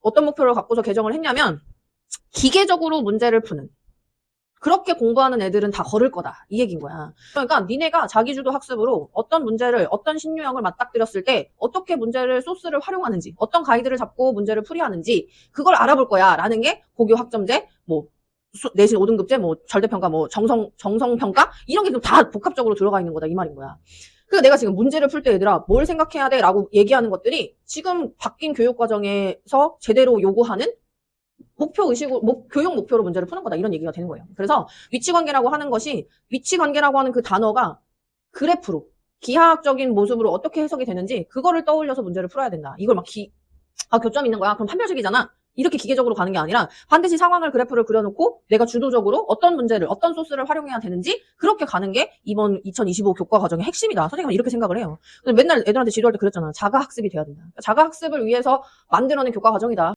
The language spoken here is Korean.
어떤 목표를 갖고서 개정을 했냐면 기계적으로 문제를 푸는 그렇게 공부하는 애들은 다 걸을 거다. 이 얘기인 거야. 그러니까 니네가 자기주도 학습으로 어떤 문제를, 어떤 신유형을 맞닥뜨렸을 때 어떻게 문제를 소스를 활용하는지, 어떤 가이드를 잡고 문제를 풀이하는지 그걸 알아볼 거야. 라는 게 고교 학점제, 뭐 수- 내신 5등급제, 뭐 절대평가, 뭐 정성, 정성평가 이런 게 다 복합적으로 들어가 있는 거다. 이 말인 거야. 그래서 내가 지금 문제를 풀 때 얘들아 뭘 생각해야 돼? 라고 얘기하는 것들이 지금 바뀐 교육과정에서 제대로 요구하는 목표 의식으로, 목, 교육 목표로 문제를 푸는 거다. 이런 얘기가 되는 거예요. 그래서 위치 관계라고 하는 것이 위치 관계라고 하는 그 단어가 그래프로 기하학적인 모습으로 어떻게 해석이 되는지 그거를 떠올려서 문제를 풀어야 된다. 이걸 막 기, 아, 교점 있는 거야. 그럼 판별식이잖아. 이렇게 기계적으로 가는 게 아니라 반드시 상황을 그래프를 그려놓고 내가 주도적으로 어떤 문제를, 어떤 소스를 활용해야 되는지 그렇게 가는 게 이번 2025 교과 과정의 핵심이다. 선생님은 이렇게 생각을 해요. 맨날 애들한테 지도할 때 그랬잖아. 자가 학습이 돼야 된다. 자가 학습을 위해서 만들어낸 교과 과정이다.